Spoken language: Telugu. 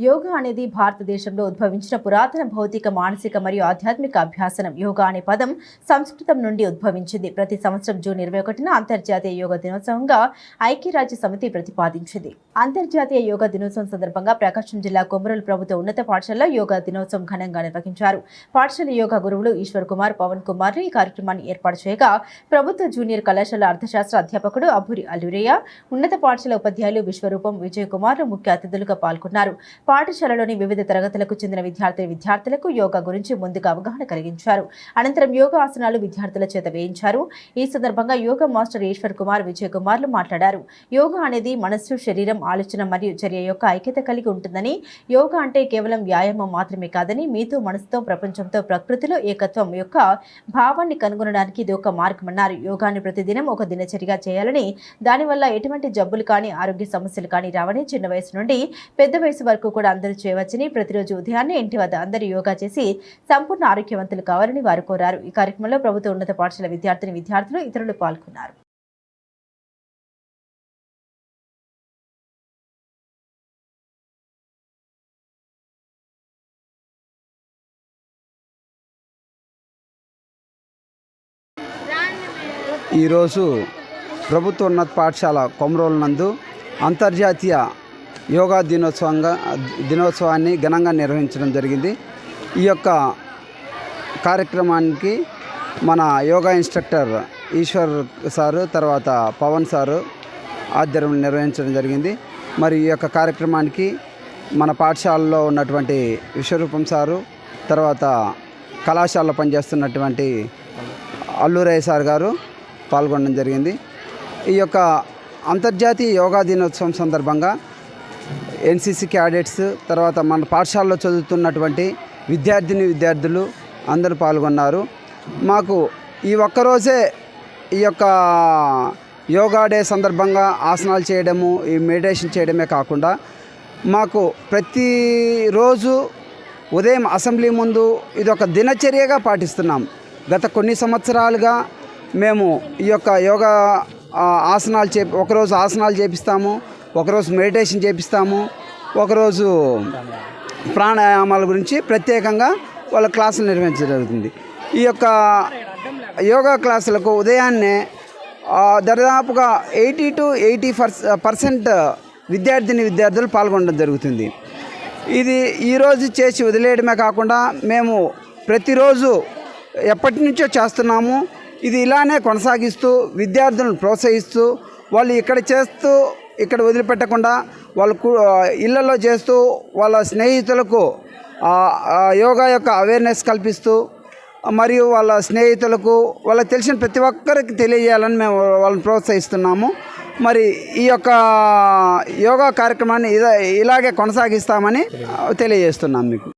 యోగా అనేది భారతదేశంలో ఉద్భవించిన పురాతన భౌతిక మానసిక మరియు ఆధ్యాత్మిక అభ్యాసనం. యోగా అనే పదం సంస్కృతం నుండి ఉద్భవించింది. ప్రతి సంవత్సరం జూన్ ఇరవై ఒకటిన అంతర్జాతీయ యోగా దినోత్సవంగా ఐక్యరాజ్య సమితి ప్రతిపాదించింది. అంతర్జాతీయ యోగా దినోత్సవం సందర్భంగా ప్రకాశం జిల్లా కొమరలు ప్రభుత్వ ఉన్నత పాఠశాలలో యోగా దినోత్సవం ఘనంగా నిర్వహించారు. పాఠశాల యోగా గురువులు ఈశ్వర్ కుమార్ పవన్ కుమార్ ఈ కార్యక్రమాన్ని ఏర్పాటు చేయగా ప్రభుత్వ జూనియర్ కళాశాల అర్థశాస్త్ర అధ్యాపకుడు అభూరి అల్లురయ్య ఉన్నత పాఠశాల ఉపాధ్యాయులు విశ్వరూపం విజయ్ కుమార్ ముఖ్య అతిథులుగా పాల్గొన్నారు. పాఠశాలలోని వివిధ తరగతులకు చెందిన విద్యార్థి విద్యార్థులకు యోగా గురించి ముందుగా అవగాహన కలిగించారు. అనంతరం యోగా ఆసనాలు విద్యార్థుల చేత వేయించారు. ఈ సందర్భంగా యోగా మాస్టర్ ఈశ్వర్ కుమార్ విజయ్ కుమార్లు మాట్లాడారు. యోగా అనేది మనస్సు శరీరం ఆలోచన మరియు చర్య యొక్క ఐక్యత కలిగి ఉంటుందని యోగా అంటే కేవలం వ్యాయామం మాత్రమే కాదని మీతో మనసుతో ప్రపంచంతో ప్రకృతిలో ఏకత్వం యొక్క భావాన్ని కనుగొనడానికి ఇది ఒక మార్గమన్నారు. యోగాన్ని ప్రతిదినం ఒక దినచర్యగా చేయాలని దానివల్ల ఎటువంటి జబ్బులు కానీ ఆరోగ్య సమస్యలు కానీ రావని చిన్న వయసు నుండి పెద్ద వయసు వరకు కూడా అందరూ చేయవచ్చని ప్రతిరోజు ఉదయాన్నే ఇంటి వద్ద అందరూ యోగా చేసి సంపూర్ణ ఆరోగ్యవంతులు కావాలని వారు కోరారు. ఈ కార్యక్రమంలో ప్రభుత్వ ఉన్నత పాఠశాల విద్యార్థిని విద్యార్థులు ఇతరులు పాల్గొన్నారు. ఈరోజు ప్రభుత్వ ఉన్నత పాఠశాల కొమరోలు నందు అంతర్జాతీయ యోగా దినోత్సవంగా దినోత్సవాన్ని ఘనంగా నిర్వహించడం జరిగింది. ఈ యొక్క కార్యక్రమానికి మన యోగా ఇన్స్ట్రక్టర్ ఈశ్వర్ సారు తర్వాత పవన్ సారు ఆధ్వర్యం నిర్వహించడం జరిగింది. మరి ఈ యొక్క కార్యక్రమానికి మన పాఠశాలలో ఉన్నటువంటి విశ్వరూపం సారు తర్వాత కళాశాలలో పనిచేస్తున్నటువంటి అల్లూరయ్య సార్ గారు పాల్గొనడం జరిగింది. ఈ యొక్క అంతర్జాతీయ యోగా దినోత్సవం సందర్భంగా ఎన్సీసీ క్యాడెట్స్ తర్వాత మన పాఠశాలలో చదువుతున్నటువంటి విద్యార్థిని విద్యార్థులు అందరూ పాల్గొన్నారు. మాకు ఈ ఒక్కరోజే ఈ యొక్క యోగా డే సందర్భంగా ఆసనాలు చేయడము ఈ మెడిటేషన్ చేయడమే కాకుండా మాకు ప్రతిరోజు ఉదయం అసెంబ్లీ ముందు ఇది ఒక దినచర్యగా పాటిస్తున్నాం. గత కొన్ని సంవత్సరాలుగా మేము ఈ యొక్క యోగా ఆసనాలు చే ఒకరోజు ఆసనాలు చేపిస్తాము. ఒకరోజు మెడిటేషన్ చేపిస్తాము ఒకరోజు ప్రాణాయామాల గురించి ప్రత్యేకంగా వాళ్ళ క్లాసులు నిర్వహించడం జరుగుతుంది. ఈ యొక్క యోగా క్లాసులకు ఉదయాన్నే దాదాపుగా ఎయిటీ టు ఎయిటీ పర్సెంట్ విద్యార్థిని విద్యార్థులు పాల్గొనడం జరుగుతుంది. ఇది ఈరోజు చేసి వదిలేయడమే కాకుండా మేము ప్రతిరోజు ఎప్పటి నుంచో చేస్తున్నాము. ఇది ఇలానే కొనసాగిస్తూ విద్యార్థులను ప్రోత్సహిస్తూ వాళ్ళు ఇక్కడ చేస్తూ ఇక్కడ వదిలిపెట్టకుండా వాళ్ళు ఇళ్ళలో చేస్తూ వాళ్ళ స్నేహితులకు యోగా యొక్క అవేర్నెస్ కల్పిస్తూ మరియు వాళ్ళ స్నేహితులకు వాళ్ళకి తెలిసిన ప్రతి ఒక్కరికి తెలియజేయాలని మేము వాళ్ళని ప్రోత్సహిస్తున్నాము. మరి ఈ యొక్క యోగా కార్యక్రమాన్ని ఇలాగే కొనసాగిస్తామని తెలియజేస్తున్నాం మీకు.